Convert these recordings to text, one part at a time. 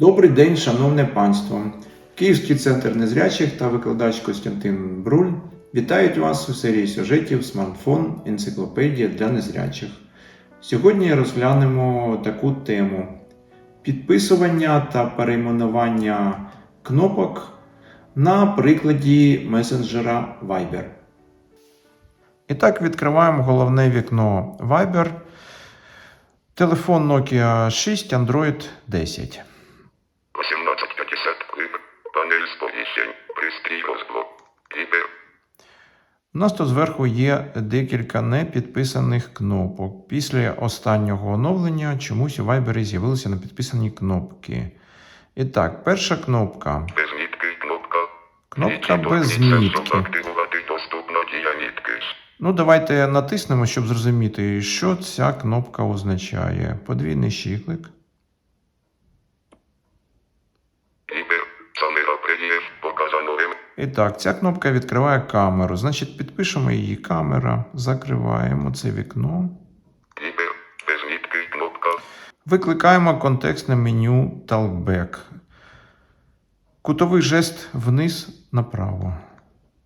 Добрий день, шановне панство! Київський центр незрячих та викладач Костянтин Бруль вітають вас у серії сюжетів Смартфон Енциклопедія для незрячих. Сьогодні розглянемо таку тему: підписування та перейменування кнопок на прикладі месенджера Viber. І так відкриваємо головне вікно Viber. Телефон Nokia 6 Android 10. 1850 клип. Панель сповіщень. Пристрій розблок. Вібер. У нас тут зверху є декілька непідписаних кнопок. Після останнього оновлення чомусь у Viber з'явилися непідписані кнопки. І так, перша кнопка. Без мітки кнопка. Кнопка без мітки. Ну, давайте натиснемо, щоб зрозуміти, що ця кнопка означає. Подвійний щиклик. І так, ця кнопка відкриває камеру. Значить, підпишемо її камера, закриваємо це вікно. Викликаємо контекстне меню Talkback. Кутовий жест вниз направо.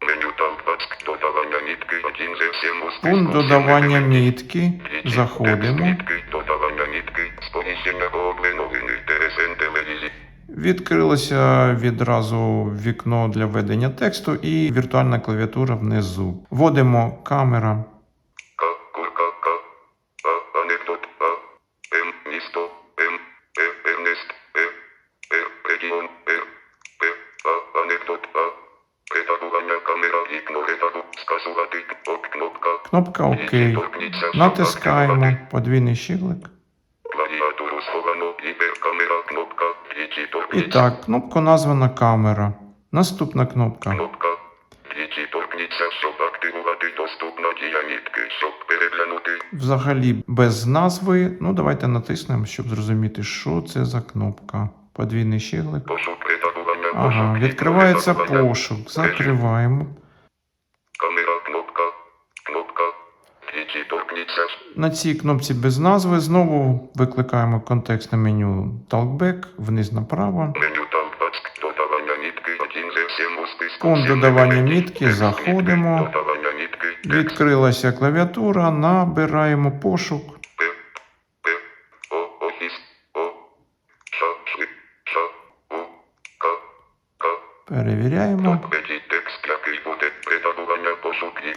Меню Талбацк. Додавання мітки. 1 з 7. Пункт додавання мітки. Заходимо. Відкрилося відразу вікно для ведення тексту і віртуальна клавіатура внизу. Вводимо камера. К. Курка. К. А. Анекдот. І так, кнопка названа камера. Наступна кнопка. Кнопка. Двічі торкніться, щоб активувати доступна діямітки, щоб переглянути. Взагалі без назви. Ну, давайте натиснемо, щоб зрозуміти, що це за кнопка. Подвійний щиглик. Пошук редагування. Ага, відкривається пошук. Закриваємо. Камера, кнопка, кнопка, торкніться, На цій кнопці без назви знову викликаємо контекстне меню Talkback вниз направо. меню Талбацк, додавання мітки, 1 з 7 у списку. Пункт додавання мітки, заходимо. Відкрилася клавіатура, набираємо пошук. Перевіряємо.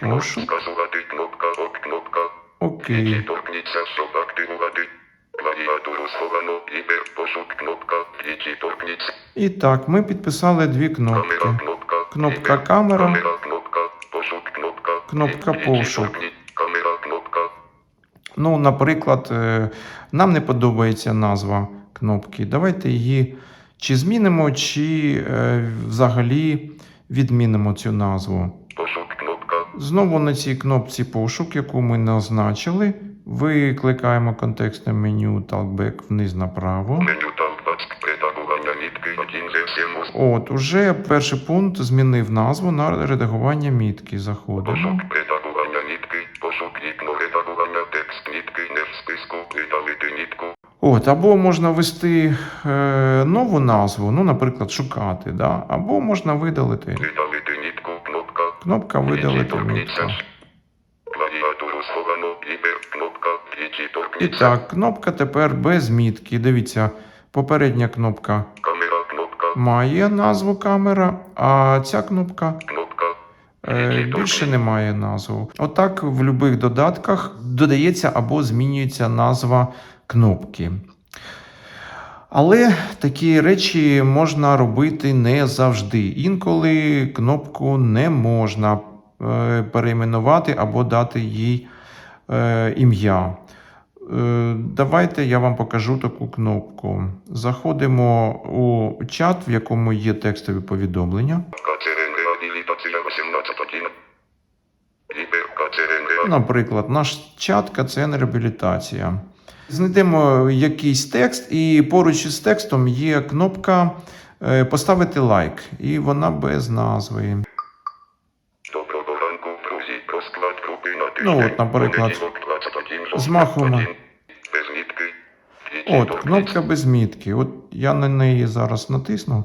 Пошук вікно, кнопка, ок, кнопка, Окей. Торкніться, щоб активувати. Клавіатуру сховано, вібер, пошук, кнопка, торкніться. І так, ми підписали дві кнопки. Камера, кнопка, Кнопка камера. камера, кнопка, пошук, кнопка, Кнопка пошук. Камера, кнопка, Ну, наприклад, е, нам не подобається назва кнопки. Давайте її чи змінимо, чи е, взагалі відмінимо цю назву. пошук, Знову на цій кнопці пошук, яку ми назначили, викликаємо контекстне меню Talkback вниз направо. меню Талбацк, редагування мітки, 1 з 7 у От, уже перший пункт змінив назву на редагування мітки. Заходимо. Не От, або можна ввести е, нову назву, ну, наприклад, шукати, да? або можна видалити. Кнопка, видалити І так, кнопка тепер без мітки. Дивіться, попередня кнопка має назву камера, а ця кнопка кнопка, е, більше не має назву. Отак в будь-яких додатках додається або змінюється назва кнопки. Але такі речі можна робити не завжди. Інколи кнопку не можна е, перейменувати або дати їй е, ім'я. Е, Давайте я вам покажу таку кнопку. Заходимо у чат, в якому є текстові повідомлення. КЦРН реабілітація 18.1. Вібер, КЦРН реабілітація. Наприклад, наш чат КЦН реабілітація. Знайдемо якийсь текст, і поруч із текстом є кнопка е, Поставити лайк, і вона без назви. Доброго ранку, друзі, розклад групи на Ну, от, наприклад, Понеділок, 21, змахуємо. Без мітки. От, кнопка без мітки. От я на неї зараз натисну.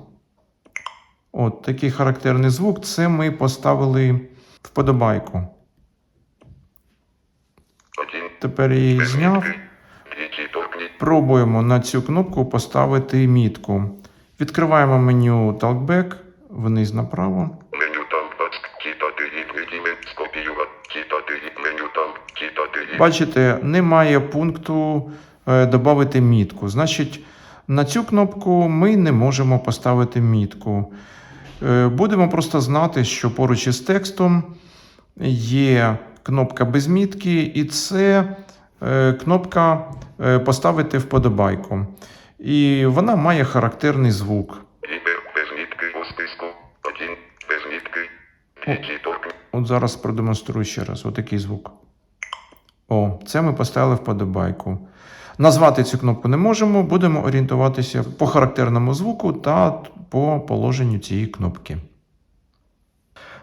От такий характерний звук. Це ми поставили вподобайку. Тепер я її зняв. Пробуємо на цю кнопку поставити мітку. Відкриваємо меню Talkback вниз направо. Бачите, немає пункту е, «Добавити мітку. Значить, на цю кнопку ми не можемо поставити мітку. Е, Будемо просто знати, що поруч із текстом є кнопка без мітки, і це кнопка е, Поставити вподобайку. І вона має характерний звук. От зараз продемонструю ще раз отакий звук. О, це ми поставили вподобайку. Назвати цю кнопку не можемо, будемо орієнтуватися по характерному звуку та по положенню цієї кнопки.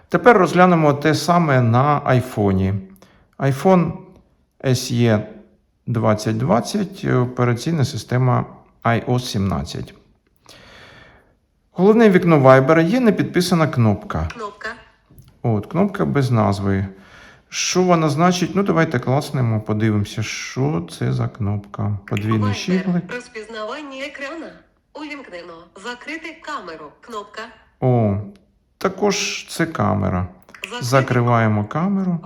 Тепер розглянемо те саме на айфоні. iPhone SE 2020, операційна система iOS 17. Головне вікно Viber є непідписана кнопка. Кнопка. От, кнопка без назви. Що вона значить? Ну, давайте класнемо, подивимося, що це за кнопка. Подвійний. Вайбер. Розпізнавання екрана. Увімкнено. Закрити камеру. Кнопка. О, також це камера. Закрити. Закриваємо камеру.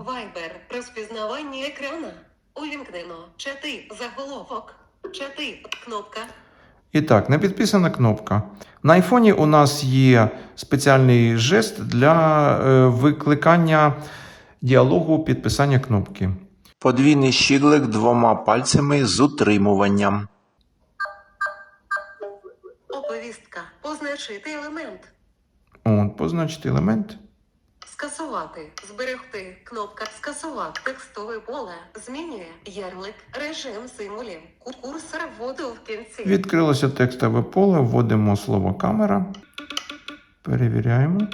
Розпізнавання екрана. Увімкнено. Чати. Заголовок. Чати. Кнопка. І так, не підписана кнопка. На айфоні у нас є спеціальний жест для е, викликання діалогу підписання кнопки. Подвійний щіглик двома пальцями з утримуванням. Оповістка. Позначити елемент. От, позначити елемент. Скасувати. Зберегти. Кнопка. Скасувати. Текстове поле. Змінює. Ярлик. Режим символів. Курсор вводу в кінці. Відкрилося текстове поле, вводимо слово камера. Перевіряємо.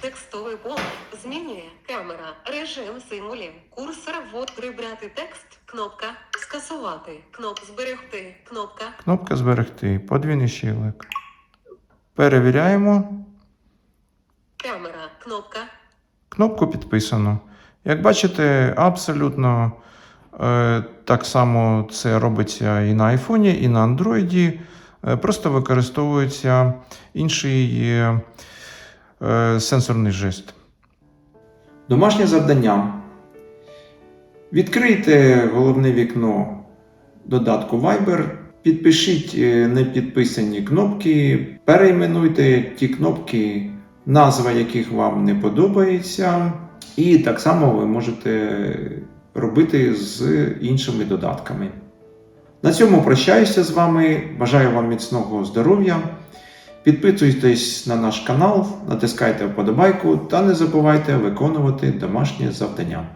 Текстове поле змінює камера, режим символів, курсор ввод прибрати текст, кнопка, скасувати, кноп зберегти, кнопка, Кнопка зберегти. Подвійний щілик. Перевіряємо. камера, кнопка, Кнопку підписано. Як бачите, абсолютно е, так само це робиться і на айфоні, і на андроїді. Е, просто використовується інший е, е, сенсорний жест. Домашнє завдання. Відкрийте головне вікно додатку Viber. Підпишіть е, непідписані кнопки, перейменуйте ті кнопки, назва яких вам не подобається. І так само ви можете робити з іншими додатками. На цьому прощаюся з вами. Бажаю вам міцного здоров'я. Підписуйтесь на наш канал, натискайте вподобайку та не забувайте виконувати домашнє завдання.